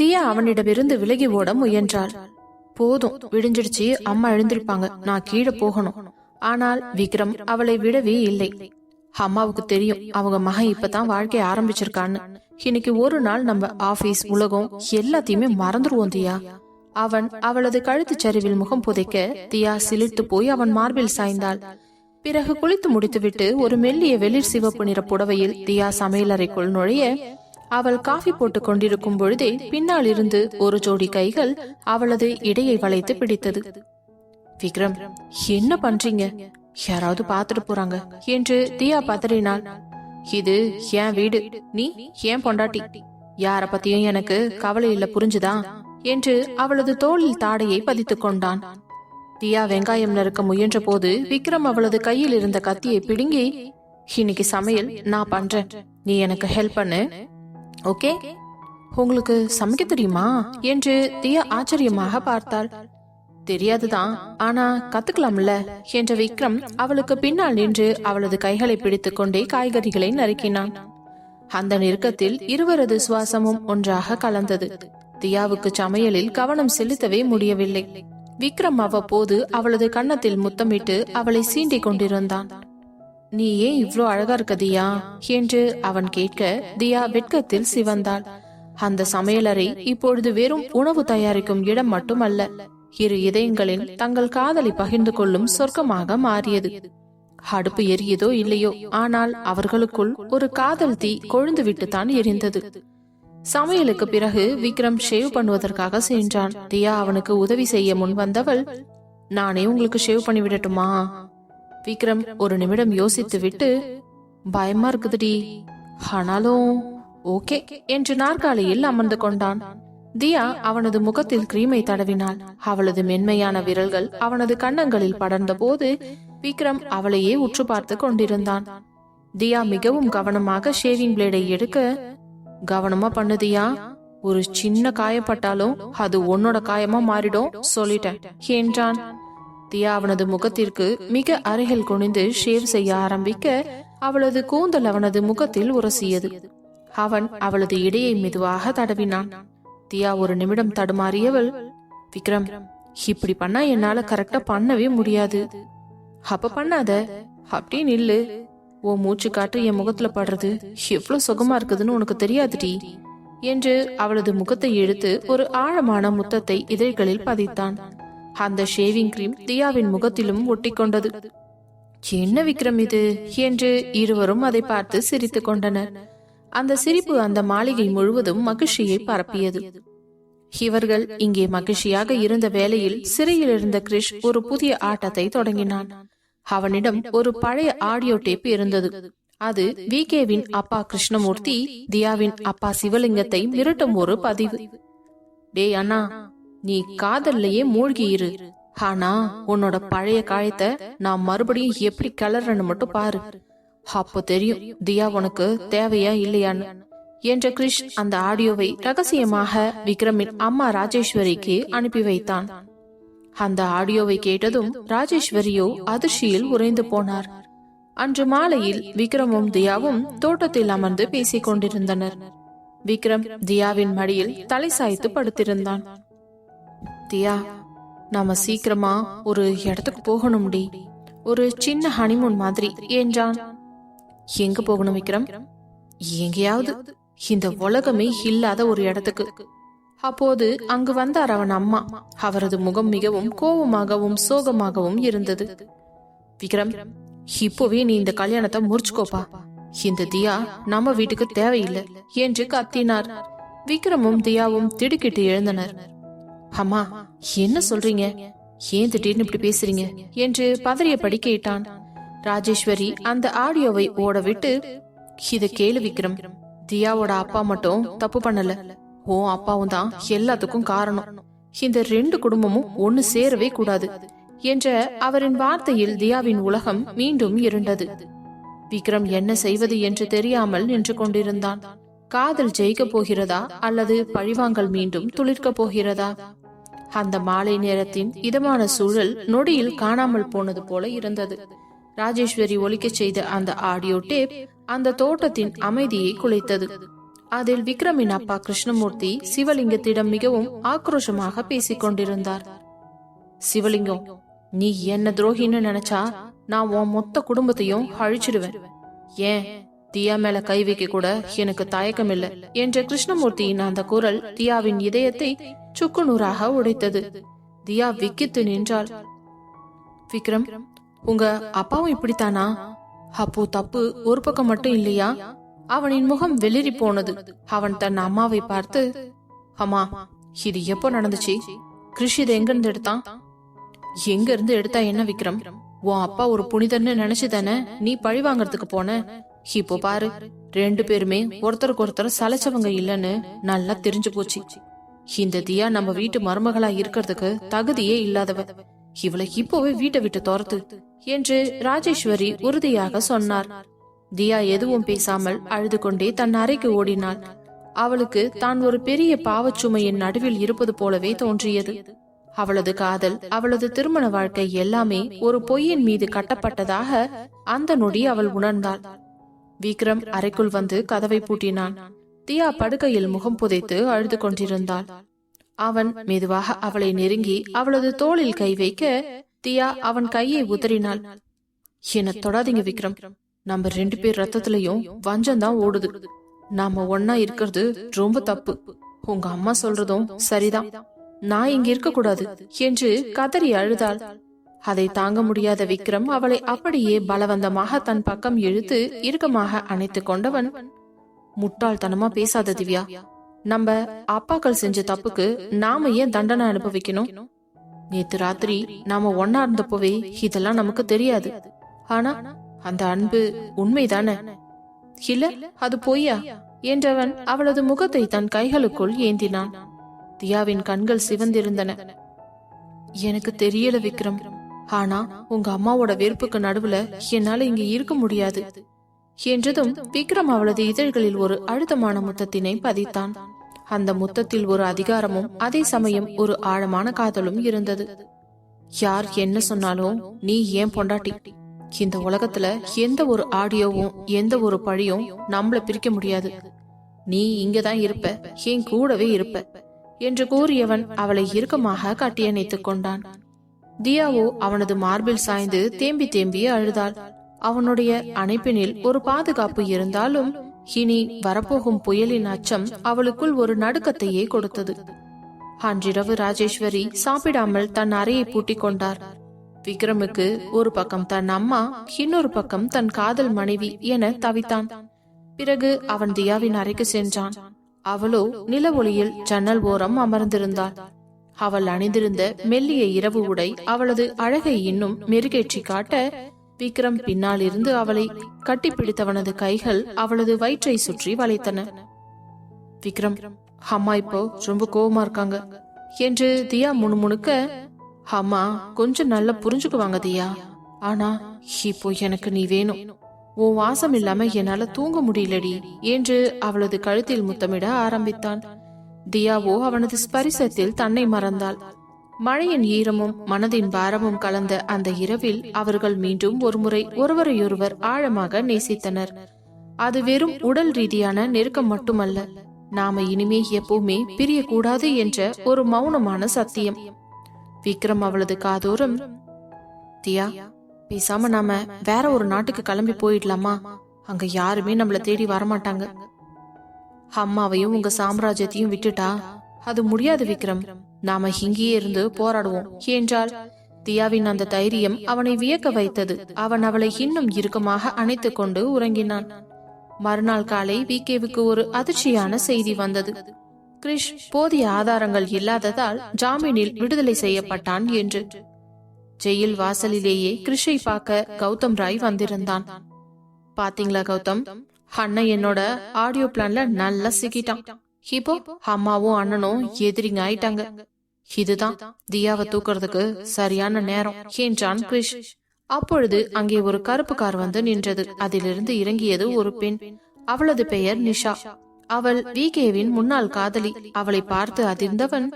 தியா அவனிடமிருந்து விலகி ஓட முயன்றாள். போதும் விடிஞ்சிடுச்சு அம்மா எழுந்திருப்பாங்க நான் கீழே போகணும். ஆனால் விக்ரம் அவளை விடவே இல்லை. அம்மாவுக்கு தெரியும் அவங்க மகன் இப்பதான் வாழ்க்கைய ஆரம்பிச்சிருக்கான்னு. இன்னைக்கு ஒரு நாள் நம்ம ஆபீஸ் உலகம் எல்லாத்தையுமே மறந்துடுவோம் தியா. அவன் அவளது கழுத்து சரிவில் முகம் புதைக்க தியா சிலிர்த்து போய் அவன் மார்பில் சாய்ந்தாள். பிறகு குளித்து முடித்துவிட்டு ஒரு மெல்லிய வெளிர் சிவப்பு நிற புடவையில் தியா சமையலறைக்குள் நுழைய அவள் காஃபி போட்டுக் கொண்டிருக்கும் பொழுதே பின்னால் இருந்து ஒரு ஜோடி கைகள் அவளது இடையை வளைத்து பிடித்தது. விக்ரம் என்ன பண்றீங்க? யாராவது பாத்துட்டு போறாங்க என்று தியா பதறினாள். இது என் வீடு. நீ ஏன் பொண்டாட்டி. யார பத்தியும் எனக்கு கவலை இல்ல புரிஞ்சுதா? என்று அவளது தோளில் தாடையை பதித்துக் கொண்டான். தியா வெங்காயம் நறுக்க முயன்ற போது விக்ரம் அவளது கையில் இருந்த கத்தியை பிடுங்கி இன்னைக்கு சமையல் நான் பண்றேன். நீ எனக்கு ஹெல்ப் பண்ணு. ஓகே? உங்களுக்கு சமைக்க தெரியுமா? என்று தியா ஆச்சரியமாக பார்த்தாள். தெரியாதுதான் ஆனா கத்துக்கலாம்ல என்ற விக்ரம் அவளுக்கு பின்னால் நின்று அவளது கைகளை பிடித்துக் கொண்டே காய்கறிகளை நறுக்கினான். அந்த நெருக்கத்தில் இருவரது சுவாசமும் ஒன்றாக கலந்தது. தியாவுக்கு சமையலில் கவனம் செலுத்தவே முடியவில்லை. விக்ரம் அவ்வப்போது அவளது கன்னத்தில் முத்தமிட்டு அவளை சீண்டிக் கொண்டிருந்தான். நீ ஏன் இவ்ளோ அழகா இருக்க தியா என்று அவன் கேட்க தியா வெட்கத்தில் சிவந்தாள். அந்த சமையலறை இப்பொழுது வெறும் உணவு தயாரிக்கும் இடம் மட்டுமல்ல இரு இதயங்களின் தங்கள் காதலை பகிர்ந்து கொள்ளும் சொர்க்கமாக மாறியது. அடுப்பு எரியதோ இல்லையோ ஆனால் அவர்களுக்குள் ஒரு காதல் தீ கொழுந்து விட்டுத்தான் எரிந்தது. சமையலுக்கு பிறகு விக்ரம் ஷேவ் பண்ணுவதற்காக சென்றான். தியா அவனுக்கு உதவி செய்ய முன் வந்தவள் நானே உங்களுக்கு ஷேவ் பண்ணி விடட்டுமா? விக்ரம் ஒரு நிமிடம் யோசித்து விட்டு பயமா இருக்குதுடி. ஆனாலும் ஓகே என்று நாற்காலியில் அமர்ந்து கொண்டான். தியா அவனது முகத்தில் கிரீமை தடவினாள். அவளது மென்மையான விரல்கள் அவனது கன்னங்களில் படர்ந்த போது விக்ரம் அவளையே உற்று பார்த்து கொண்டிருந்தான். தியா மிகவும் கவனமாக ஷேவிங் பிளேடை எடுக்க கவனமா பண்ணுதியா ஒரு சின்ன காயப்பட்டாலும் அது உன்னோட காயமா மாறிடும் சொல்லிட்டேன் என்றான். தியா அவனது முகத்திற்கு மிக அருகில் குனிந்து ஷேவ் செய்ய ஆரம்பிக்க அவளது கூந்தல் அவனது முகத்தில் உரசியது. அவன் அவளது இடையை மெதுவாக தடவினான். தியா ஒரு நிமிடம் தடுமாறியவள் விக்ரம் இப்படி பண்ணா என்னால கரெக்டா பண்ணவே முடியாது. அப்ப பண்ணாத அப்படின்னு நில்லு. ஓ மூச்சு காற்று என் முகத்துல படுறது எவ்வளவு சுகமா இருக்குதுன்னு உனக்கு தெரியாதுடி என்று அவளது முகத்தை எடுத்து ஒரு ஆழமான முத்தத்தை இதழ்களில் பதித்தான். அந்த ஷேவிங் கிரீம் தியாவின் முகத்திலும் ஒட்டிக்கொண்டது. என்ன விக்ரம் இது? என்று இருவரும் அதை பார்த்து சிரித்துக் கொண்டனர். அந்த சிரிப்பு அந்த மாளிகை முழுவதும் மகிழ்ச்சியை பரப்பியது. இவர்கள் இங்கே மகிழ்ச்சியாக இருந்த வேளையில் சிறையில் இருந்த கிரிஷ் ஒரு புதிய ஆட்டத்தை தொடங்கினான். அவனிடம் ஒரு பழைய ஆடியோ டேப் இருந்தது. அது வி. கேவின் அப்பா கிருஷ்ணமூர்த்தி தியாவின் அப்பா சிவலிங்கத்தை மிரட்டும் ஒரு பதிவு. டே அண்ணா நீ காதல்லையே மூழ்கி இரு ஆனா உன்னோட பழைய காயத்தை நான் மறுபடியும் எப்படி கிளறன்னு மட்டும் பாரு. அப்போ தெரியும் தியா உனக்கு தேவையா இல்லையான்னு. என்ற கிரிஷ் அந்த ஆடியோவை ரகசியமாக விக்ரமின் அம்மா ராஜேஸ்வரிக்கு அனுப்பி வைத்தான். அந்த ஆடியோவை கேட்டதும் ராஜேஸ்வரியோ அதிர்ச்சியில் உறைந்து போனார். அன்று மாலையில் விக்ரமும் தியாவும் தோட்டத்தில் அமர்ந்து பேசிக் கொண்டிருந்தனர் விக்ரம் தியாவின் மடியில் தலை சாய்த்து படுத்திருந்தான். தியா நாம சீக்கிரமா ஒரு இடத்துக்கு போகணும்டி. ஒரு சின்ன ஹனிமூன் மாதிரி என்றான் எங்க போகணும் விக்ரம்? எங்கேயாவது. இந்த உலகமே இல்லாத ஒரு இடத்துக்கு. அப்போது அங்கு வந்தார் அவன் அம்மா. அவரது முகம் மிகவும் கோபமாகவும் சோகமாகவும் இருந்தது. விக்ரம் இப்போவே நீ இந்த கல்யாணத்தை முடிச்சுக்கோப்பா. இந்த தியா நம்ம வீட்டுக்கு தேவையில்லை என்று கத்தினார். விக்ரமும் தியாவும் திடுக்கிட்டு எழுந்தனர். அம்மா என்ன சொல்றீங்க? ஏன் திடீர்னு இப்படி பேசுறீங்க? என்று பதறியபடி கேட்டான். ராஜேஸ்வரி அந்த ஆடியோவை ஓட விட்டு இத கேளு விக்ரம். தியாவோட அப்பா மட்டும் தப்பு பண்ணல. ஓ அப்பாவும் தான் எல்லாத்துக்கும் காரணம். இந்த ரெண்டு குடும்பமும் ஒன்னு சேரவே கூடாது என்ற அவரின் வார்த்தையில் தியாவின் உலகம் மீண்டும் இருண்டது. விக்ரம் என்ன செய்வது என்று தெரியாமல் நின்று கொண்டிருந்தான். காதல் ஜெயிக்க போகிறதா அல்லது பழிவாங்கல் மீண்டும் துளிர்க்க போகிறதா? அந்த மாலை நேரத்தின் இதமான சூழல் நொடியில் காணாமல் போனது போல இருந்தது. ராஜேஸ்வரி ஒலிக்கச் செய்த அந்த ஆடியோ டேப் அந்த தோட்டத்தின் அமைதியை குலைத்தது. அதில் விக்ரமின் அப்பா கிருஷ்ணமூர்த்தி சிவலிங்கத்திடம் மிகவும் ஆக்ரோஷமாக பேசிக் கொண்டிருந்தார். சிவலிங்கம் நீ என்ன துரோகின்னு நினைச்சா நான் உன் மொத்த குடும்பத்தையும் அழிச்சிடுவேன். ஏன்? தியா மேல கை வைக்க கூட எனக்கு தயக்கம் இல்லை என்ற கிருஷ்ணமூர்த்தியின் அந்த குரல் தியாவின் இதயத்தை சுக்குநூறாக உடைத்தது. தியா விக்கித்து நின்றாள். விக்ரம் உங்க அப்பாவும் இப்படித்தானா? அப்போ தப்பு ஒரு பக்கம் மட்டும் இல்லையா? அவனின் முகம் வெளிரி போனது. அவன் தன் அம்மாவை பார்த்து அம்மா இது எப்போ நடந்துச்சு? கிருஷ் இதை எங்க இருந்து எடுத்தான்? எங்க இருந்து எடுத்தா என்ன விக்ரம்? உன் அப்பா ஒரு புனிதர்னு நினைச்சு தானே நீ பழி வாங்கறதுக்கு போன? இப்போ பாரு ரெண்டு பேருமே ஒருத்தருக்கு ஒருத்தர் சலைச்சவங்க இல்லைன்னு நல்லா தெரிஞ்சு போச்சு. இந்த தியா நம்ம வீட்டு மருமகளா இருக்கிறதுக்கு தகுதியே இல்லாதவ. இவளை இப்போவே வீட்டை விட்டு துரத்து என்று ராஜேஸ்வரி உறுதியாக சொன்னார். தியா எதுவும் பேசாமல் அழுது கொண்டே தன் அறைக்கு ஓடினாள். அவளுக்கு தான் ஒரு பெரிய பாவச்சுமையின் நடுவில் இருப்பது போலவே தோன்றியது. அவளது காதல் அவளது திருமண வாழ்க்கை எல்லாமே ஒரு பொய்யின் மீது கட்டப்பட்டதாக அந்த நொடி அவள் உணர்ந்தாள். விக்ரம் அறைக்குள் வந்து கதவை பூட்டினான். தியா படுக்கையில் முகம் புதைத்து அழுது கொண்டிருந்தாள். அவன் மெதுவாக அவளை நெருங்கி அவளது தோளில் கை வைக்க தியா அவன் கையை உதறினாள். என்ன தொடாதீங்க விக்ரம். நம்ம ரெண்டு பேர் ரத்தத்திலையும் வஞ்சம் தான் ஓடுது. நாம ஒன்னா இருக்கிறது ரொம்ப தப்பு. உங்க அம்மா சொல்றதும் சரிதான். நான் இங்க இருக்க கூடாது என்று கதறி அழுதாள். அதை தாங்க முடியாத விக்ரம் அவளை அப்படியே பலவந்தமாக தன் பக்கம் இழுத்து இறுக்கமாக அணைத்துக் கொண்டவன் முட்டாள்தனமா பேசாத திவ்யா. நம்ம அப்பாக்கள் செஞ்ச தப்புக்கு நாம ஏன் தண்டனை அனுபவிக்கணும்? நேத்து ராத்திரி நாம ஒன்னா இருந்தப்போவே இதெல்லாம் நமக்கு தெரியாது. ஆனா அந்த அன்பு உண்மைதானே? இல்ல அது பொய்யா? என்றவன் அவளது முகத்தை தன் கைகளுக்குள் ஏந்தினான். தியாவின் கண்கள் சிவந்திருந்தன. எனக்கு தெரியல விக்ரம். ஆனா உங்க அம்மாவோட வெறுப்புக்கு நடுவுல என்னால இங்க இருக்க முடியாது. என்றதும் விக்ரம் அவளது இதழ்களில் ஒரு அழுத்தமான முத்தத்தினை பதித்தான். அந்த முத்தத்தில் ஒரு அதிகாரமும் அதே சமயம் ஒரு ஆழமான காதலும் இருந்தது. யார் என்ன சொன்னாலும் நீ ஏன் பொண்டாட்டி? இந்த உலகத்துல எந்த ஒரு ஆடியோவும் எந்த ஒரு பழியும் நம்மள பிரிக்க முடியாது. நீ இங்கதான் இருப்ப என் கூடவே இருப்ப? என்று கூறியவன் அவளை இறுக்கமாக கட்டியணைத்துக் கொண்டான். தியாவோ அவனது மார்பில் சாய்ந்து தேம்பி தேம்பி அழுதாள். அவனுடைய அணைப்பினில் ஒரு பாதுகாப்பு இருந்தாலும் இனி வரப்போகும் புயலின் அச்சம் அவளுக்குள் ஒரு நடுக்கத்தையே கொடுத்தது. அன்றிரவு ராஜேஸ்வரி சாப்பிடாமல் தன் அறையை பூட்டிக் கொண்டார். விக்ரமுக்கு ஒரு பக்கம் தன் அம்மா இன்னொரு பக்கம் தன் காதல் மனைவி என தவித்தான். பிறகு அவன் தியாவின் அறைக்கு சென்றான். அவளோ நில ஒளியில் ஜன்னல் ஓரம் அமர்ந்திருந்தாள். அவள் அணிந்திருந்த மெல்லிய இரவு உடை அவளது அழகை இன்னும் மெருகேற்றி காட்ட விக்ரம் பின்னால் இருந்து அவளை கட்டிப்பிடித்தவனது கைகள் அவளது வயிற்றை சுற்றி வளைத்தன. விக்ரம் அம்மா இப்போ ரொம்ப கோவமா இருக்காங்க. என்று தியா முணுமுணுக்க அம்மா கொஞ்சம் நல்லா புரிஞ்சுக்குவாங்க தியா. ஆனா இப்போ எனக்கு நீ வேணும். உன் வாசம் இல்லாம என்னால தூங்க முடியலடி என்று அவளது கழுத்தில் முத்தமிட ஆரம்பித்தான். தியாவோ அவனது ஸ்பரிசத்தில் தன்னை மறந்தாள். மழையின் ஈரமும் மனதின் பாரமும் கலந்த அந்த இரவில் அவர்கள் மீண்டும் ஒருமுறை ஒருவரையொருவர் ஆழமாக நேசித்தனர். அது வெறும் உடல் ரீதியான நெருக்கம் மட்டுமல்ல நாம இனிமே எப்பவுமே பிரியக்கூடாது என்ற ஒரு மௌனமான சத்தியம். விக்ரம் அவளது காதோரம் தியா பேசாம நாம வேற ஒரு நாட்டுக்கு கிளம்பி போயிடலாமா? அங்க யாருமே நம்மள தேடி வரமாட்டாங்க. அம்மாவையும் உங்க சாம்ராஜ்யத்தையும் விட்டுட்டா? அது முடியாது விக்ரம். நாம இங்கேயே இருந்து போராடுவோம். என்றால் தியாவின் அந்த தைரியம் அவனை வியக்க வைத்தது. அவன் அவளை இன்னும் இறுக்கமாக அணைத்துக் கொண்டு உறங்கினான். மறுநாள் காலை விகேவுக்கு ஒரு அதிர்ச்சியான செய்தி வந்தது. கிரிஷ் போதிய ஆதாரங்கள் இல்லாததால் ஜாமீனில் விடுதலை செய்யப்பட்டான் என்று. ஜெயில் வாசலிலேயே கிரிஷை பார்க்க கௌதம் ராய் வந்திருந்தான். பாத்தீங்களா கௌதம்? அண்ணன் என்னோட ஆடியோ பிளான்ல நல்லா சிக்கிட்டான். இப்போ அம்மாவும் அண்ணனும் எதிரிங்க ஆயிட்டாங்க. இதுதான் தியாவை தூக்குறதுக்கு சரியான நேரம். என்றான் கிரிஷ். அப்பொழுது அங்கே ஒரு கருப்பு கார் வந்து நின்றது. அதிலிருந்து இறங்கியது ஒரு பெண். அவளது பெயர் நிஷா. அவள் விகேவின் முன்னாள் காதலி. அவளை பார்த்து அதிர்ந்தவன்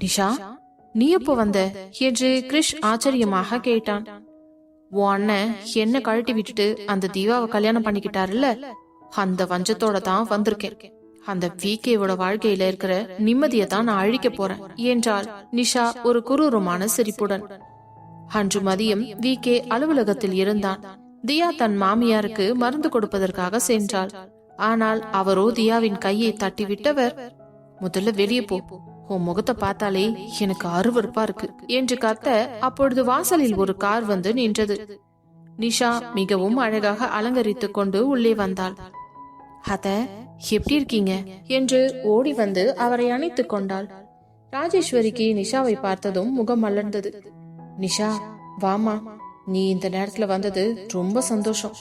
நிஷா நீ எப்போ வந்த? என்று கிரிஷ் ஆச்சரியமாக கேட்டான். உன் அண்ணன் என்ன கழட்டி விட்டுட்டு அந்த தீவாவை கல்யாணம் பண்ணிக்கிட்டாருல்ல? அந்த வஞ்சத்தோட தான் வந்திருக்கேன். அந்த விகேவோட வாழ்க்கையில இருக்கிற நிம்மதியை தான் நான் அழிக்க போறேன் என்றாள் நிஷா ஒரு குரூரமான சிரிப்புடன். அன்று மதியம் வி கே அலுவலகத்தில் இருந்தான். தியா தன் மாமியாருக்கு மருந்து கொடுப்பதற்காக சென்றாள். ஆனால் அவரோ தியாவின் கையை தட்டி விட்டவர் முதல்ல வெளியே போ. உன் முகத்தை பார்த்தாலே எனக்கு அருவருப்பா இருக்கு என்று கத்த அப்பொழுது வாசலில் ஒரு கார் வந்து நின்றது. நிஷா மிகவும் அழகாக அலங்கரித்துக் கொண்டு உள்ளே வந்தாள். அத எப்படி இருக்கீங்க? என்று ஓடி வந்து அவரை அணைத்துக் கொண்டாள். ராஜேஸ்வரிக்கு நிஷாவை பார்த்ததும் முகம் மலர்ந்தது. நிஷா வாமா. நீ இந்த நேரத்துல வந்தது ரொம்ப சந்தோஷம்.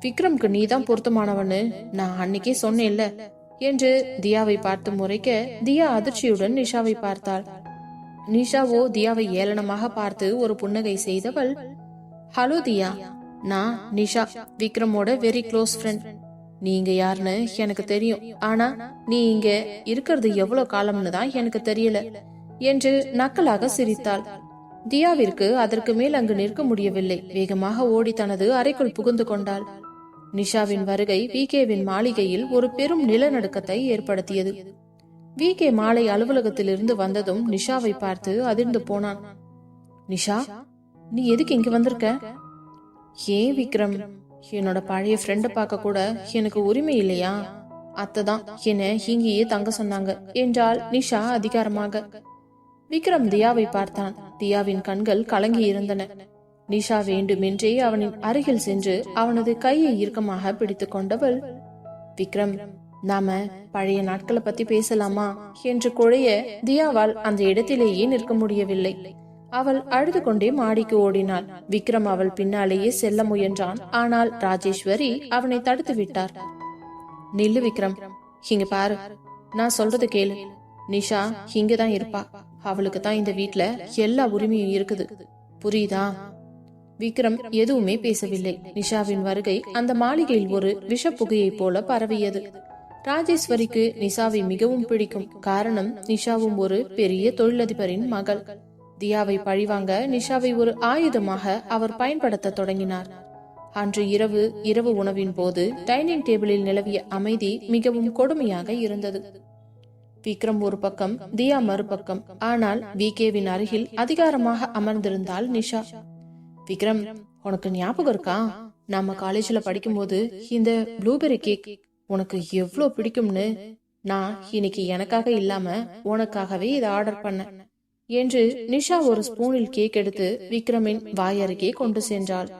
விக்ரம்க்கு நீ தான் பொருத்தமானவன்னு நான் அன்னைக்கே சொன்னேன்ல என்று தியாவை பார்த்து முறைக்க தியா அதிர்ச்சியுடன் நிஷாவை பார்த்தாள். நிஷாவோ தியாவை ஏளனமாக பார்த்து ஒரு புன்னகை செய்தவள் ஹலோ தியா. நான் நிஷா விக்ரமோட வெரி க்ளோஸ் ஃப்ரெண்ட் நீங்க யாருன்னு எனக்கு தெரியும். ஆனா நீ இங்க இருக்கிறது எவ்வளவு காலம்னு தான் எனக்கு தெரியல என்று நக்கலாக சிரித்தாள். தியாவிற்கு அதற்கு மேல் அங்கு நிற்க முடியவில்லை. வேகமாக ஓடி தனது அறைக்குள் புகுந்து கொண்டாள். நிஷாவின் வருகை விகேவின் மாளிகையில் ஒரு பெரும் நிலநடுக்கத்தை ஏற்படுத்தியது. விகே மாலை அலுவலகத்திலிருந்து வந்ததும் நிஷாவை பார்த்து அதிர்ந்து போனான். நிஷா நீ எதுக்கு இங்கு வந்திருக்க? ஏன் விக்ரம் என்னோட பழைய ஃப்ரெண்டை பார்க்க கூட எனக்கு உரிமை இல்லையா? அத்தை தான் என்னை இங்கேயே தங்க சொன்னாங்க. என்றால் நிஷா அதிகாரமாக. விக்ரம் தியாவை பார்த்தான். தியாவின் கண்கள் கலங்கி இருந்தன. நிஷா வேண்டுமென்றே அவனின் அருகில் சென்று அவனது கையை இறுக்கமாக பிடித்துக் கொண்டவள் விக்ரம் நாம பழைய நாட்களை பத்தி பேசலாமா? என்று குழைய தியாவால் அந்த இடத்திலேயே நிற்க முடியவில்லை. அவள் அழுது கொண்டே மாடிக்கு ஓடினாள். விக்ரம் அவள் பின்னாலேயே செல்ல முயன்றான். ஆனால் ராஜேஸ்வரி அவனை தடுத்து விட்டார். நில்லு விக்ரம். இங்க பாரு. நான் சொல்றது கேளு. நிஷா இங்கதான் இருப்பா. அவளுக்கு தான் இந்த வீட்ல எல்லா உரிமையும் இருக்குது. புரியுதா? விக்ரம் எதுவுமே பேசவில்லை. நிஷாவின் வருகை அந்த மாளிகையில் ஒரு விஷப்புகையைப் போல பரவியது. ராஜேஸ்வரிக்கு நிஷாவை மிகவும் பிடிக்கும். காரணம் நிஷாவும் ஒரு பெரிய தொழிலதிபரின் மகள். தியாவை பழிவாங்க நிஷாவை ஒரு ஆயுதமாக அவர் பயன்படுத்த தொடங்கினார். அன்று இரவு இரவு உணவின் போது டைனிங் டேபிளில் நிலவிய அமைதி மிகவும் கொடுமையாக இருந்தது. விக்ரம் ஒரு பக்கம் தியா மறுபக்கம். ஆனால் விகேவின் அருகில் அதிகாரமாக அமர்ந்திருந்தாள் நிஷா. விக்ரம் உனக்கு ஞாபகம் இருக்கா? நம்ம காலேஜ்ல படிக்கும்போது இந்த ப்ளூபெரி கேக் உனக்கு எவ்வளோ பிடிக்கும்னு? நான் இன்னைக்கு எனக்காக இல்லாம உனக்காகவே இதை ஆர்டர் பண்ணேன். என்று நிஷா ஒரு ஸ்பூனில் கேக் எடுத்து விக்ரமின் வாயருகே கொண்டு சென்றாள்.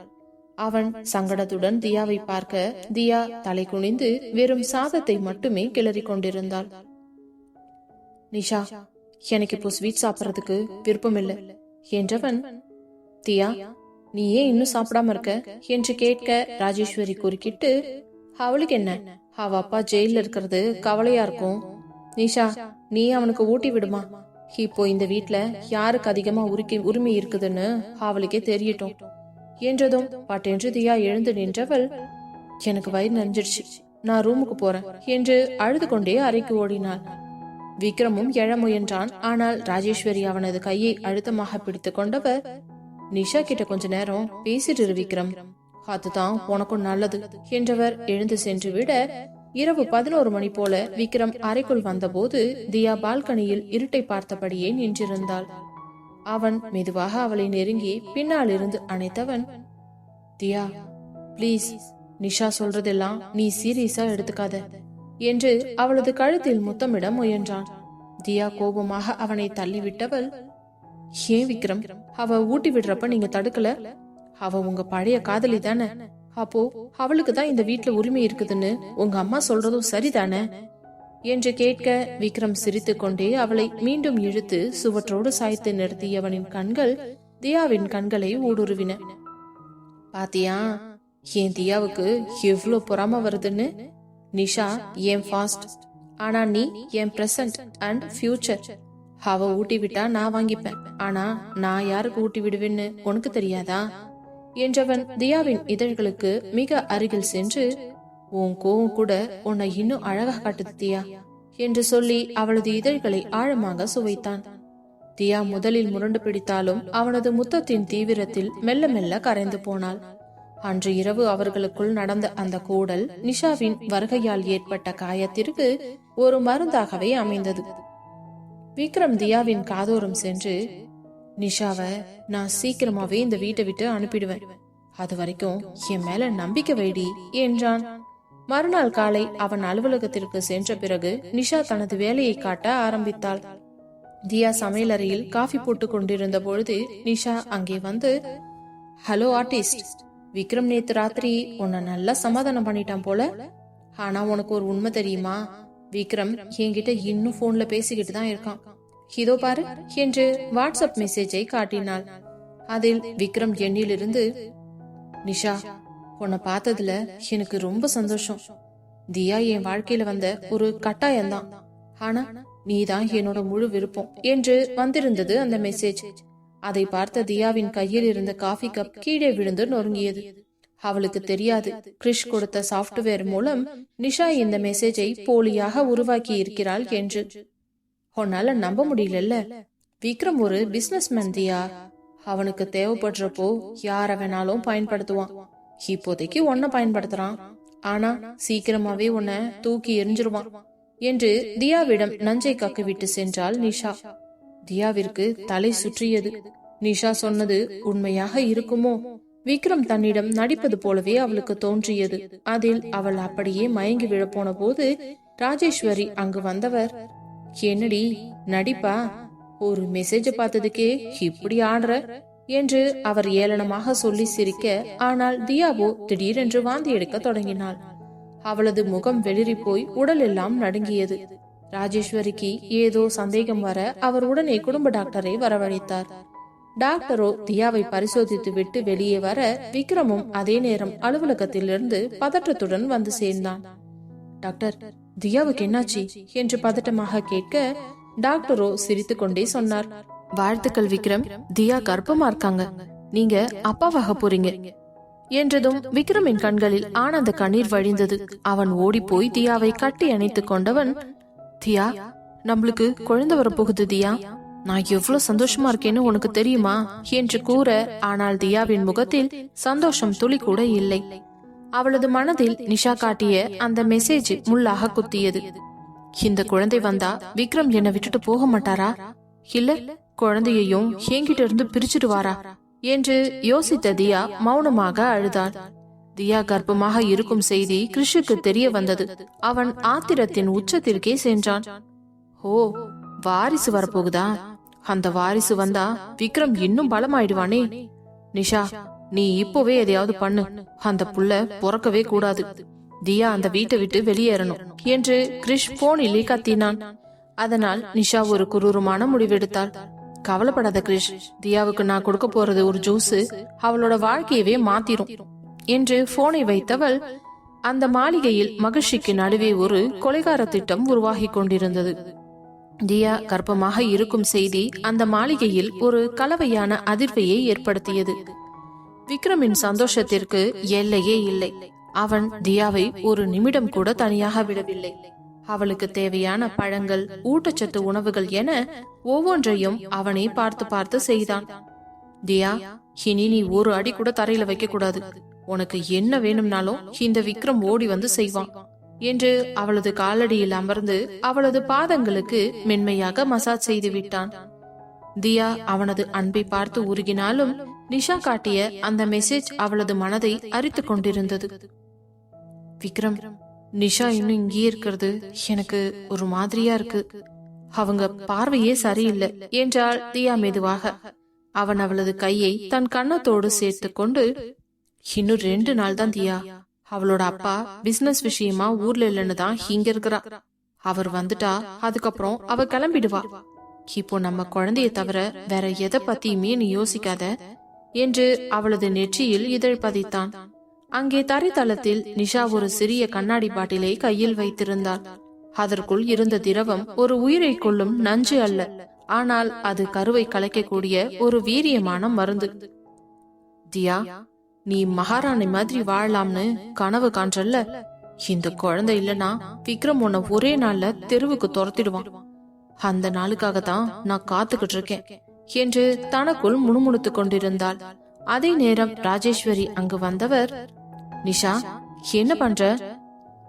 அவன் சங்கடத்துடன் தியாவை பார்க்க தியா தலை குனிந்து வெறும் சாதத்தை மட்டுமே கிளறி கொண்டிருந்தாள். நிஷா எனக்கு இப்போ ஸ்வீட் சாப்பிட்றதுக்கு விருப்பம் இல்லை என்றவன் தியா நீ ஏன் இன்னும் சாப்பிடாம இருக்க? என்று கேட்க ராஜேஸ்வரி குறுக்கிட்டு அவளுக்கு என்ன? அவ அப்பா ஜெயில இருக்கிறது கவலையா இருக்கும். நிஷா நீ அவனுக்கு ஊட்டி விடுமா? இப்போ இந்த வீட்டில் யாருக்கு அதிகமா உருக்கி உரிமை இருக்குதுன்னு அவளுக்கே தெரியட்டும். என்றதும் பட்டென்று தியா எழுந்து நின்றவள் எனக்கு வயிறு நஞ்சிடுச்சு நான் ரூமுக்கு போறேன் என்று அழுது கொண்டே அறைக்கு ஓடினாள். விக்ரமும் எழ முயன்றான். ஆனால் ராஜேஸ்வரி அவனது கையை அழுத்தமாக பிடித்துக் கொண்டவர் நிஷா கிட்ட கொஞ்ச நேரம் பேசிட்டு இரு விக்ரம் அதுதான் உனக்கும் நல்லது என்றவர் எழுந்து சென்று விட இரவு பதினோரு மணி போல விக்ரம் அறைக்குள் வந்தபோது தியா பால்கனியில் இருட்டை பார்த்தபடியே நின்றிருந்தாள். அவன் மெதுவாக அவளை நெருங்கி பின்னால் இருந்து அணைத்தவன் தியா பிளீஸ் நிஷா சொல்றதெல்லாம் நீ சீரியஸா எடுத்துக்காத என்று அவளது கழுத்தில் முத்தமிட முயன்றான். தியா கோபமாக அவனை தள்ளிவிட்டவள் ஏன் விக்ரம்? அவ ஊட்டி விடுறப்ப நீங்க தடுக்கல? அவ உங்க பழைய காதலி தானே? அப்போ அவளுக்கு தான் இந்த வீட்டுல உரிமை இருக்குதுன்னு உங்க அம்மா சொல்றதும் சரிதானே? என்று கேட்க விக்ரம் சிரித்து கொண்டே அவளை மீண்டும் இழுத்து சுவற்றோடு சாய்த்து நிறுத்தியவனின் கண்கள் தியாவின் கண்களை ஊடுருவின. பாத்தியா என் தியாவுக்கு எவ்வளவு பொறாம வருதுன்னு? நிஷா என் ஃபாஸ்ட் ஆனா நீ என் பிரசன்ட் அண்ட் ஃபியூச்சர் அவ ஊட்டி விட்டா நான் வாங்கிப்பேன். ஆனா நான் யாருக்கு ஊட்டி விடுவேன்னு உனக்கு தெரியாதா? என்றவன் தியாவின் இதழ்களுக்கு மிக அருகில் சென்று உன் கோவம் கூட உன்னை இன்னும் அழகா காட்டுது தியா என்று சொல்லி அவளது இதழ்களை ஆழமாக சுவைத்தான். தியா முதலில் முரண்டு பிடித்தாலும் அவனது முத்தத்தின் தீவிரத்தில் மெல்ல மெல்ல கரைந்து போனாள். அன்று இரவு அவர்களுக்குள் நடந்த அந்த கூடல் நிஷாவின் வருகையால் ஏற்பட்ட காயத்திற்கு ஒரு மருந்தாகவே அமைந்தது. விக்ரம் தியாவின் காதோரம் சென்று நிஷாவை நான் சீக்கிரமாவே இந்த வீட்டை விட்டு அனுப்பிடுவேன். அது வரைக்கும் என் மேல நம்பிக்கை வைடி என்றான். மறுநாள் காலை அவன் அலுவலகத்திற்கு சென்ற பிறகு நிஷா தனது வேலையை காட்ட ஆரம்பித்தாள். தியா சமையலறையில் காஃபி போட்டுக் கொண்டிருந்த பொழுது நிஷா அங்கே வந்து ஹலோ ஆர்டிஸ்ட். விக்ரம் நேத்து ராத்திரி உன்னை நல்லா சமாதானம் பண்ணிட்டான் போல. ஆனா உனக்கு ஒரு உண்மை தெரியுமா? விக்ரம் என்கிட்ட இன்னும் போன்ல பேசிக்கிட்டு தான் இருக்கான். இதோ பாரு என்று வாட்ஸ்அப் மெசேஜை காட்டினாள். அதில் விக்ரம் எண்ணிலிருந்து நிஷா உன்னை பார்த்ததுல எனக்கு ரொம்ப சந்தோஷம். தியா என் வாழ்க்கையில வந்த ஒரு கட்டாயம்தான். ஆனா நீதான் என்னோட முழு விருப்பம் என்று வந்திருந்தது அந்த மெசேஜ். அதை பார்த்த தியாவின் கையில் இருந்த காஃபி கப் கீழே விழுந்து நொறுங்கியது. அவளுக்கு தெரியாது கிரிஷ் கொடுத்த சாஃப்ட்வேர் மூலம் நிஷா இந்த மெசேஜை போலியாக உருவாக்கி இருக்கிறாள் என்று. உன்னால நம்ப முடியலல்ல. விக்ரம் ஒரு பிசினஸ்மேன் தியா? அவனுக்கு தேவைப்படுறப்போ யார வேணாலும் பயன்படுத்துவான். இப்போதைக்கு உன்னை பயன்படுத்துறான். ஆனா சீக்கிரமாவே உன்னை தூக்கி எரிஞ்சிருவான் என்று தியாவிடம் நஞ்சை காக்க விட்டு சென்றாள் நிஷா. தியாவிற்கு தலை சுற்றியது. நிஷா சொன்னது உண்மையாக இருக்குமோ? விக்ரம் தன்னிடம் நடிப்பது போலவே அவளுக்கு தோன்றியது. அதில் அவள் அப்படியே மயங்கி விழப்போன போது ராஜேஸ்வரி அங்கு வந்தவர் என்னடி நடிப்பா? ஒரு மெசேஜ பார்த்ததுக்கே இப்படி ஆடுற? என்று அவர் ஏளனமாக சொல்லி சிரிக்க ஆனால் தியாவோ திடீரென்று வாந்தி எடுக்க தொடங்கினாள். அவளது முகம் வெளிரி போய் உடல் எல்லாம் நடுங்கியது. ராஜேஸ்வரிக்கு ஏதோ சந்தேகம் வர அவர் உடனே குடும்ப டாக்டரை வரவழைத்தார். டாக்டரோ தியாவை பரிசோதித்து விட்டு வெளியே வர விக்ரமும் அதே நேரம் அலுவலகத்திலிருந்து பதற்றத்துடன் வந்து சேர்ந்தான். டாக்டர் தியாவுக்கு என்னாச்சு என்று பதட்டமாக கேட்க டாக்டரோ சிரித்துக் கொண்டே சொன்னார். வாழ்த்துக்கள் விக்ரம். தியா கர்ப்பமா இருக்காங்க. நீங்க அப்பாவாக போறீங்க. என்றதும் விக்ரமின் கண்களில் ஆனந்த கண்ணீர் வழிந்தது. அவன் ஓடிப்போய் தியாவை கட்டி அணைத்துக் கொண்டவன் தியா நம்மளுக்கு குழந்தை வரப்போகுது தியா. நான் எவ்வளவு சந்தோஷமா இருக்கேன்னு உனக்கு தெரியுமா? என்று கூற ஆனால் தியாவின் முகத்தில் சந்தோஷம் துளி கூட இல்லை. அவளது மனதில் நிஷா காட்டிய அந்த மெசேஜ் முள்ளாக குத்தியது. இந்த குழந்தை வந்தா விக்ரம் என்னை விட்டுட்டு போக மாட்டாரா? இல்ல குழந்தையையும் என்கிட்ட இருந்து பிரிச்சிடுவாரா? என்று யோசித்த தியா மௌனமாக அழுதாள். தியா கர்ப்பமாக இருக்கும் செய்தி கிருஷுக்கு தெரிய வந்தது. அவன் ஆத்திரத்தின் உச்சத்திற்கே சென்றான். ஓ வாரிசு வரப்போகுதா? அந்த வாரிசு வந்தா விக்ரம் இன்னும் பலமாயிடுவானே? நிஷா நீ இப்போவே எதையாவது பண்ணு. அந்த புள்ள பிறக்கவே கூடாது. தியா அந்த வீட்டை விட்டு வெளியேறணும் என்று கிரிஷ் போனிலே கத்தினான். அதனால் நிஷா ஒரு குரூரமான முடிவெடுத்தாள். கவலைப்படாத கிரிஷ் தியாவுக்கு நான் கொடுக்க போறது ஒரு ஜூஸ் அவளோட வாழ்க்கையவே மாத்திரும் என்று போனை வைத்தவள் அந்த மாளிகையில் மகிழ்ச்சிக்கு நடுவே ஒரு கொலைகார திட்டம் உருவாகி கொண்டிருந்தது. தியா கர்ப்பமாக இருக்கும் செய்தி அந்த மாளிகையில் ஒரு கலவையான அதிர்வையை ஏற்படுத்தியது. விக்ரமின் சந்தோஷத்திற்கு எல்லையே இல்லை. அவன் தியாவை ஒரு நிமிடம் கூட தனியாக விடவில்லை. அவளுக்கு தேவையான பழங்கள் ஊட்டச்சத்து உணவுகள் என ஒவ்வொன்றையும் அவனை பார்த்து பார்த்து செய்தான். தியா இனி நீ ஒரு அடி கூட தரையில வைக்க கூடாது. உனக்கு என்ன வேணும்னாலும் இந்த விக்ரம் ஓடி வந்து செய்வான் என்று அவளது காலடியில் அமர்ந்து அவளது பாதங்களுக்கு மென்மையாக மசாஜ் செய்து விட்டான். தியா அவனது அன்பை பார்த்து உருகினாலும் நிஷா காட்டிய அந்த மெசேஜ் அவளது மனதை அரித்து கொண்டிருந்தது. விக்ரம் நிஷா இன்னும் இங்கேயே இருக்கிறது. எனக்கு ஒரு மாதிரியா இருக்கு. அவங்க பார்வையே சரியில்லை என்றாள் தியா மெதுவாக. அவன் அவளது கையை தன் கன்னத்தோடு சேர்த்து கொண்டு இன்னும் ரெண்டு நாள் தான் தியா. அவளோட அப்பா பிசினஸ் விஷயமா ஊர்ல இல்லைன்னு தான் இங்க இருக்கிறா. அவர் வந்துட்டா அதுக்கப்புறம் அவ கிளம்பிடுவா. இப்போ நம்ம குழந்தைய தவிர வேற எதை பத்தியுமே நீ யோசிக்காத. என்று அவளது நெற்றியில் இதழ் பதித்தான். அங்கே தரைத்தளத்தில் நிஷா ஒரு சிறிய கண்ணாடி பாட்டிலை கையில் வைத்திருந்தாள். அதற்குள் இருந்த திரவம் ஒரு உயிரை கொள்ளும் நஞ்சு அல்ல ஆனால் அது கருவை கலைக்கக்கூடிய ஒரு வீரியமான மருந்து. தியா நீ மகாராணி மாதிரி வாழலாம்னு கனவு காண்றல்ல இந்த குழந்தை இல்லனா விக்ரம் உன்னை ஒரே நாள்ல தெருவுக்கு துரத்திடுவான். அந்த நாளுக்காக தான் நான் காத்துக்கிட்டு இருக்கேன். என்று தனக்குள் முணுமுணுத்துக் கொண்டிருந்தாள். அதே நேரம் ராஜேஸ்வரி அங்கு வந்தவர் நிஷா என்ன பண்ற?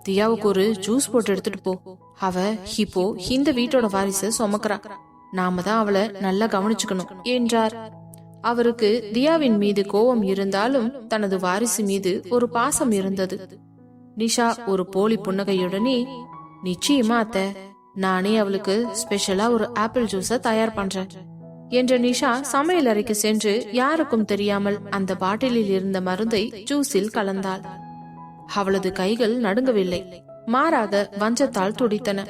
தியாவுக்கு ஒரு ஜூஸ் போட்டு எடுத்துட்டு போ. அவ இப்போ இந்த வீட்டோட வாரிசு சுமக்கிறா. நாம தான் அவளை நல்லா கவனிச்சுக்கணும் என்றார். அவருக்கு தியாவின் மீது கோபம் இருந்தாலும் தனது வாரிசு மீது ஒரு பாசம் இருந்தது. நிஷா ஒரு போலி புன்னகையுடனே நிச்சயமா அத்த நானே அவளுக்கு ஸ்பெஷலா ஒரு ஆப்பிள் ஜூஸ தயார் பண்றேன். என்ற நிஷா சமையல் அறைக்கு சென்று யாருக்கும் தெரியாமல் அந்த பாட்டிலில் இருந்த மருந்தை ஜூஸில் கலந்தாள். அவளது கைகள் நடுங்கவில்லை. மாறாக வஞ்சத்தால் துடித்தன.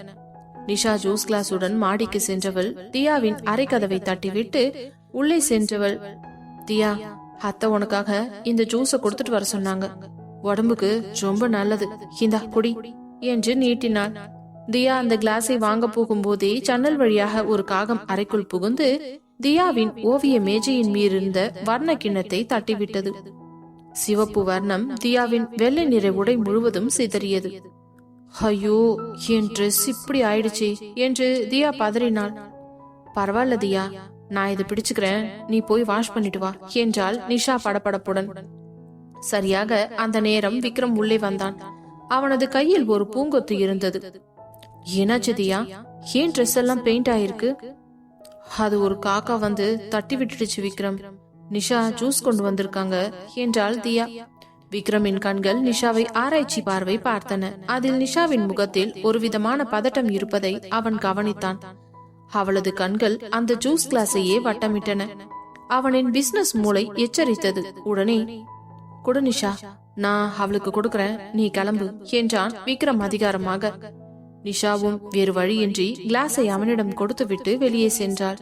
நிஷா ஜூஸ் கிளாஸுடன் மாடிக்கு சென்றவள் தியாவின் அரைக்கதவை தட்டிவிட்டு உள்ளே சென்றவள் தியா அத்தை உனக்காக இந்த ஜூஸ கொடுத்துட்டு வர சொன்னாங்க. உடம்புக்கு ரொம்ப நல்லது. இந்தா குடி என்று நீட்டினாள். தியா அந்த கிளாஸை வாங்க போகும்போதே ஜன்னல் வழியாக ஒரு காகம் அறைக்குள் புகுந்து தியாவின் ஓவிய மேஜையின் மீறிருந்த வர்ண கிண்ணத்தை தட்டிவிட்டது. சிவப்பு வர்ணம் தியாவின் வெள்ளை நிற உடை முழுவதும் சிதறியது. ஐயோ என் ட்ரெஸ் இப்படி ஆயிடுச்சு என்று தியா பதறினாள். பரவாயில்ல தியா நான் இதை பிடிச்சுக்கிறேன். நீ போய் வாஷ் பண்ணிட்டு வா என்றாள் நிஷா படபடப்புடன். சரியாக அந்த நேரம் விக்ரம் உள்ளே வந்தான். அவனது கையில் ஒரு பூங்கொத்து இருந்தது. என்னாச்சு தியா? ஏன் ட்ரெஸ் எல்லாம் பெயிண்ட் ஆயிருக்கு? அது ஒரு காக்கா வந்து தட்டி விட்டுடுச்சு விக்ரம். நிஷா ஜூஸ் கொண்டு வந்திருக்காங்க என்றாள் தியா. விக்ரமின் கண்கள் நிஷாவை ஆராய்ச்சி பார்வை பார்த்தன. அதில் நிஷாவின் முகத்தில் ஒரு விதமான பதட்டம் இருப்பதை அவன் கவனித்தான். அவளது கண்கள் அந்த ஜூஸ் கிளாஸையே வட்டமிட்டன. அவனின் பிசினஸ் மூளை எச்சரித்தது. உடனே கொடு நிஷா நான் அவளுக்கு கொடுக்கறேன் நீ கிளம்பு என்றான் விக்ரம் அதிகாரமாக. நிஷாவும் வேறு வழியின்றி கிளாஸை அவனிடம் கொடுத்துவிட்டு வெளியே சென்றாள்.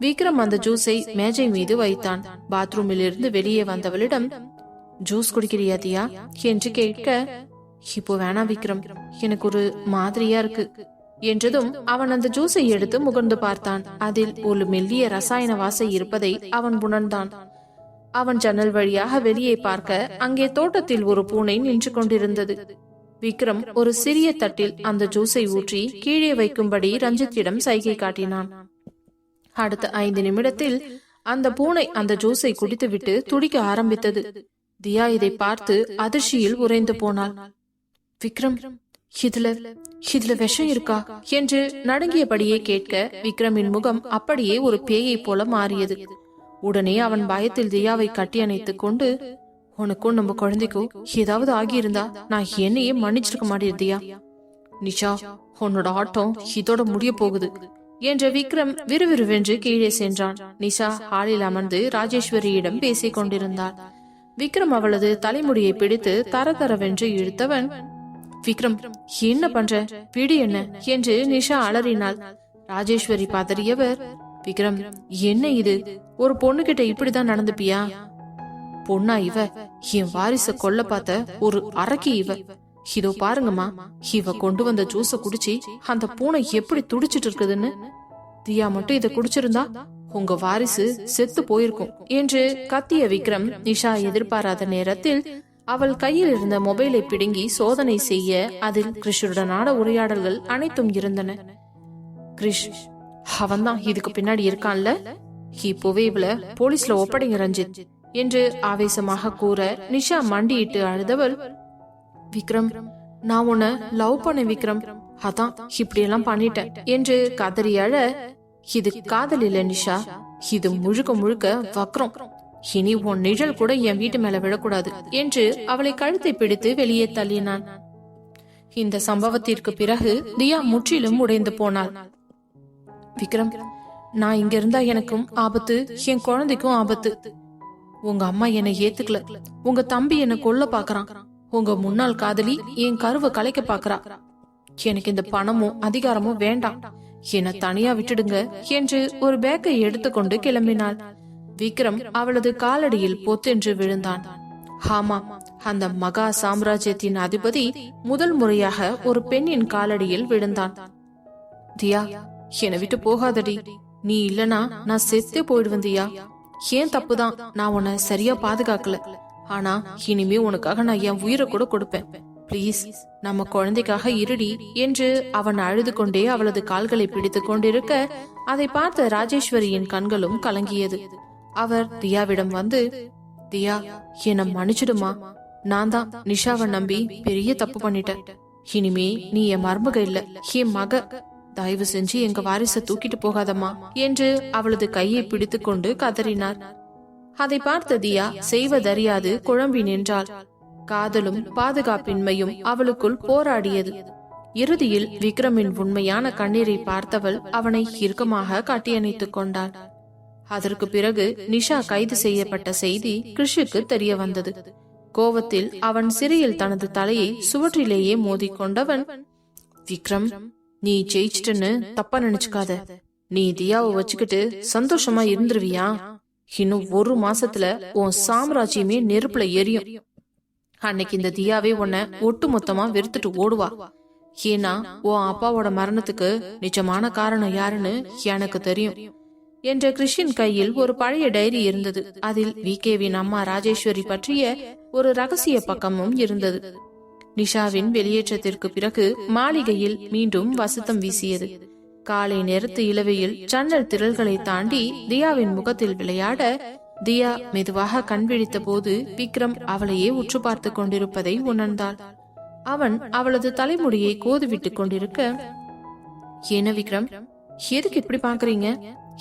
விக்ரம் அந்த ஜூஸை மேஜை மீது வைத்தான். பாத்ரூமில் இருந்து வெளியே வந்தவளிடம் ஜூஸ் குடிக்கிறியா தியா? என்று கேட்க இப்போ வேணா விக்ரம் எனக்கு ஒரு மாதிரியா இருக்கு. என்றதும் அவன் அந்த ஜூஸை எடுத்து முகர்ந்து பார்த்தான். அதில் ஒரு மெல்லிய ரசாயன வாசை இருப்பதை அவன் உணர்ந்தான். அவன் ஜன்னல் வழியாக வெளியே பார்க்க அங்கே தோட்டத்தில் ஒரு பூனை நின்று கொண்டிருந்தது. விக்ரம் ஒரு சிறிய தட்டில் அந்த ஜூஸை ஊற்றி கீழே வைக்கும்படி ரஞ்சித்திடம் சைகை காட்டினான். அடுத்த ஐந்து நிமிடத்தில் அந்த பூனை அந்த ஜூஸை குடித்துவிட்டு துடிக்க ஆரம்பித்தது. தியா இதை பார்த்து அதிர்ச்சியில் உறைந்து போனாள். விக்ரம் இதுல இதுல விஷம் இருக்கா? என்று நடுங்கியபடியே கேட்க விக்ரமின் முகம் அப்படியே ஒரு பேயைப் போல மாறியது. உடனே அவன் பயத்தில் தியாவை கட்டி அணைத்துக் கொண்டு உனக்கும் நம்ம குழந்தைக்கும் ஏதாவது ஆகியிருந்தா நான் என்னையே மன்னிச்சிருக்க மாட்டேன் நிஷா உன்னோட ஆட்டம் இதோட முடிய போகுது என்ற விக்ரம் விறுவிறுவென்று கீழே சென்றான். நிஷா ஹாலில் அமர்ந்து ராஜேஸ்வரியிடம் பேசிக் கொண்டிருந்தாள் விக்ரம் அவளது தலைமுடியை பிடித்து தர தரவென்று இழுத்தவன் விக்ரம் என்ன பண்ற? பிடி என்ன? என்று நிஷா அலறினாள். ராஜேஸ்வரி பதறியவர் விக்ரம் என்ன இது? ஒரு பொண்ணுகிட்ட இப்படிதான் நடந்துப்பியா? பொண்ணா இவ என் வாரிச கொல்ல பார்த்த ஒரு அரக்கி இவ. இதோ பாருங்கம்மா இவ கொண்டு வந்த ஜூஸ குடிச்சு அந்த பூனை எப்படி துடிச்சிட்டு இருக்குதுன்னு. தியா மட்டும் இத குடிச்சிருந்தா உங்க வாரிசு செத்து போயிருக்கும் என்று கத்திய விக்ரம் நிஷா எதிர்பாராத நேரத்தில் அவள் கையில் இருந்த மொபைலை பிடுங்கி சோதனை செய்ய அதில் கிருஷ்ணருடனான உரையாடல்கள் அனைத்தும் இருந்தன. கிரிஷ் அவன்தான் இதுக்கு பின்னாடி இருக்கான்ல? இப்போவே இவள போலீஸ்ல ஒப்படைங்க ரஞ்சித். என்று ஆவேசமாக கூற நிஷா மண்டியிட்டு அழுதவள் விக்ரம் நான் உன்னை லவ் பண்ண விக்ரம். அதான் இப்படி எல்லாம் பண்ணிட்டேன் என்று கதறி அழ இது காதல் இல்ல நிஷா. இது முழுக்க முழுக்க வக்ரம். இனி உன் நிழல் கூட என் வீட்டு மேல விழக்கூடாது என்று அவளை கழுத்தை பிடித்து வெளியே தள்ளினான். இந்த சம்பவத்திற்கு பிறகு தியா முற்றிலும் உடைந்து போனாள். விக்ரம் நான் இங்க இருந்தா எனக்கும் ஆபத்து என் குழந்தைக்கும் ஆபத்து. உங்க அம்மா என்னை ஏத்துக்கல. உங்க தம்பி என்ன கொல்ல பாக்குறான். உங்க முன்னாள் காதலி என் கருவை கலைக்க பாக்குறா. எனக்கு இந்த பணமும் அதிகாரமும் வேண்டாம். என்னை தனியா விட்டுடுங்க என்று ஒரு பேக்கை எடுத்துக்கொண்டு கிளம்பினாள். விக்ரம் அவளது காலடியில் பொத்தென்று விழுந்தான். ஆமா அந்த மகா சாம்ராஜ்யத்தின் அதிபதி முதல் முறையாக ஒரு பெண்ணின் காலடியில் விழுந்தான். தியா என்னை விட்டு போகாதடி. நீ இல்லனா நான் செத்தே போயிடுவேன் தியா. ஏன் தப்புதான்? நான் உன்னை சரியா பாதுகாக்கல. ஆனா இனிமே உனக்காக நான் என் உயிரை கூட கொடுப்பேன். ப்ளீஸ் நம்ம குழந்தைக்காக இருடி என்று அவன் அழுது கொண்டே அவளது கால்களை பிடித்து கொண்டிருக்க அதை பார்த்த ராஜேஸ்வரியின் கண்களும் கலங்கியது. அவர் தியாவிடம் வந்து தியா என்னை மன்னிச்சிடுமா? நான் தான் நிஷாவை நம்பி பெரிய தப்பு பண்ணிட்டேன். இனிமே நீ என் மருமக இல்ல என் மக. தயவு செஞ்சு எங்க வாரிச தூக்கிட்டு போகாதம்மா என்று அவளது கையை பிடித்து கொண்டு கதறினார். அதை பார்த்த தியா செய்வதறியாது குழம்பி நின்றாள். காதலும் பாதுகாப்பின்மையும் அவளுக்குள் போராடியது. இறுதியில் விக்ரமின் உண்மையான கண்ணீரை பார்த்தவள் அவனை இறுக்கமாக கட்டியணைத்துக் கொண்டாள். அதற்கு பிறகு நிஷா கைது செய்யப்பட்ட செய்தி கிருஷுக்கு தெரிய வந்தது. கோவத்தில் அவன் சிறையில் தனது தலையை சுவற்றிலேயே மோதிக்கொண்டவன் விக்ரம் நீ ஜெயிச்சிட்டுன்னு தப்பா நினைச்சுக்காத. நீ தியாவை வச்சுக்கிட்டு சந்தோஷமா இருந்துருவியா? இன்னும் ஒரு மாசத்துல உன் சாம்ராஜ்யமே நெருப்புல எரியும். அன்னைக்கு இந்த தியாவே உன்னை ஒட்டு மொத்தமா வெறுத்துட்டு ஓடுவா. ஏன்னா உன் அப்பாவோட மரணத்துக்கு நிஜமான காரணம் யாருன்னு எனக்கு தெரியும். என்ற கிருஷ்ணன் கையில் ஒரு பழைய டைரி இருந்தது. அதில் விகேவின் அம்மா ராஜேஸ்வரி பற்றிய ஒரு ரகசிய பக்கமும் இருந்தது. நிஷாவின் வெளியேற்றத்திற்கு பிறகு மாளிகையில் மீண்டும் வசத்தம் வீசியது. காலை நேரத்து இலவையில் ஜன்னல் திரள்களை தாண்டி தியாவின் முகத்தில் விளையாட தியா மெதுவாக கண் விழித்த போது விக்ரம் அவளையே உற்று பார்த்து கொண்டிருப்பதை உணர்ந்தாள். அவன் அவளது தலைமுடியை கோதுவிட்டுக் கொண்டிருக்க என்ன விக்ரம்? எதுக்கு இப்படி பாக்குறீங்க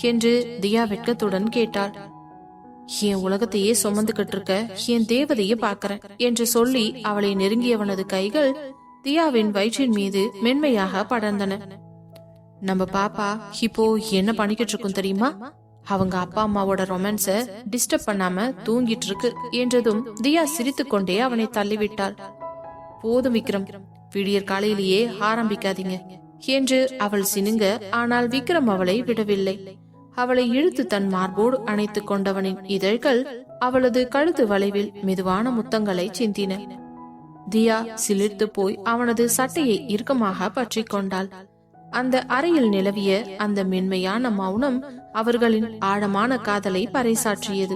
என்று தியா வெட்கத்துடன் கேட்டாள். என் உலகத்தையே சுமந்துகிட்டு இருக்க என் தேவதையே பாக்குறேன் என்று சொல்லி அவளை நெருங்கியவனது கைகள் தியாவின் வயிற்றின் மீது மென்மையாக படர்ந்தன. நம்ம பாப்பா இப்போ என்ன பண்ணிக்கிட்டு இருக்கும் தெரியுமா? அவங்க அப்பா அம்மாவோட ரொமான்ஸ டிஸ்டர்ப் பண்ணாம தூங்கிட்டு இருக்கு என்றதும் தியா சிரித்து கொண்டே அவனை தள்ளிவிட்டாள். போதும் விக்ரம் விடியற் காலையிலேயே ஆரம்பிக்காதீங்க என்று அவள் சினுங்க ஆனால் விக்ரம் அவளை விடவில்லை. அவளை இழுத்து தன் மார்போடு அணைத்துக் கொண்டவனின் இதழ்கள் அவளது கழுத்து வளைவில் மெதுவான முத்தங்களை சிந்தின. தியா சிலிர்த்து போய் அவனது சட்டையை இறுக்கமாக பற்றிக் கொண்டாள். அந்த அறையில் நிலவிய அந்த மென்மையான மௌனம் அவர்களின் ஆழமான காதலை பறைசாற்றியது.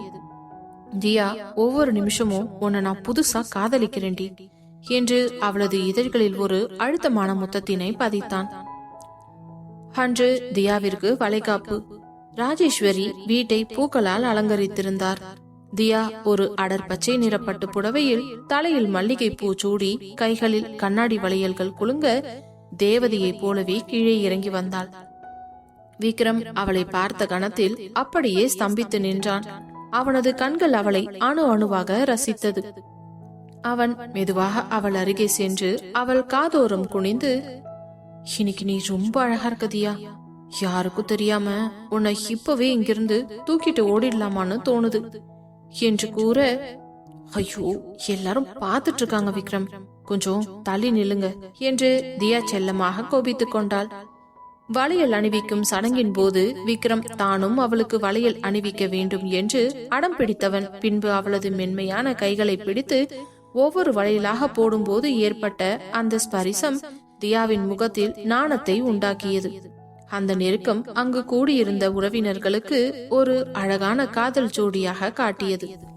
தியா ஒவ்வொரு நிமிஷமும் உன்னை நான் புதுசா காதலிக்கிறேன்டி என்று அவளது இதழ்களில் ஒரு அழுத்தமான முத்தத்தினை பதித்தான். அன்று தியாவிற்கு வளைகாப்பு. ராஜேஸ்வரி வீட்டை பூக்களால் அலங்கரித்திருந்தார். தியா ஒரு அடர் பச்சை நிறப்பட்டு புடவையில் தலையில் மல்லிகை பூ சூடி கைகளில் கண்ணாடி வளையல்கள் குலுங்க தேவதையைப் போலவே கீழே இறங்கி வந்தாள். விக்ரம் அவளை பார்த்த கணத்தில் அப்படியே ஸ்தம்பித்து நின்றான். அவனது கண்கள் அவளை அணு அணுவாக ரசித்தது. அவன் மெதுவாக அவள் அருகே சென்று அவள் காதோரம் குனிந்து இன்னைக்கு நீ ரொம்ப அழகா இருக்கதியா யாருக்கும் தெரியாம உன்னை இப்பவே இங்கிருந்து தூக்கிட்டு ஓடிடலாமான்னு தோணுது என்று கூற ஐயோ எல்லாரும் பார்த்துட்டு இருக்காங்க விக்ரம். கொஞ்சம் தள்ளி நில்லுங்க என்று தியா செல்லமாக கோபித்துக் கொண்டாள். வளையல் அணிவிக்கும் சடங்கின் போது விக்ரம் தானும் அவளுக்கு வளையல் அணிவிக்க வேண்டும் என்று அடம் பிடித்தவன். பின்பு அவளது மென்மையான கைகளை பிடித்து ஒவ்வொரு வளையலாக போடும்போது ஏற்பட்ட அந்த ஸ்பரிசம் தியாவின் முகத்தில் நாணத்தை உண்டாக்கியது. அந்த நெருக்கம் அங்கு கூடியிருந்த உறவினர்களுக்கு ஒரு அழகான காதல் ஜோடியாக காட்டியது.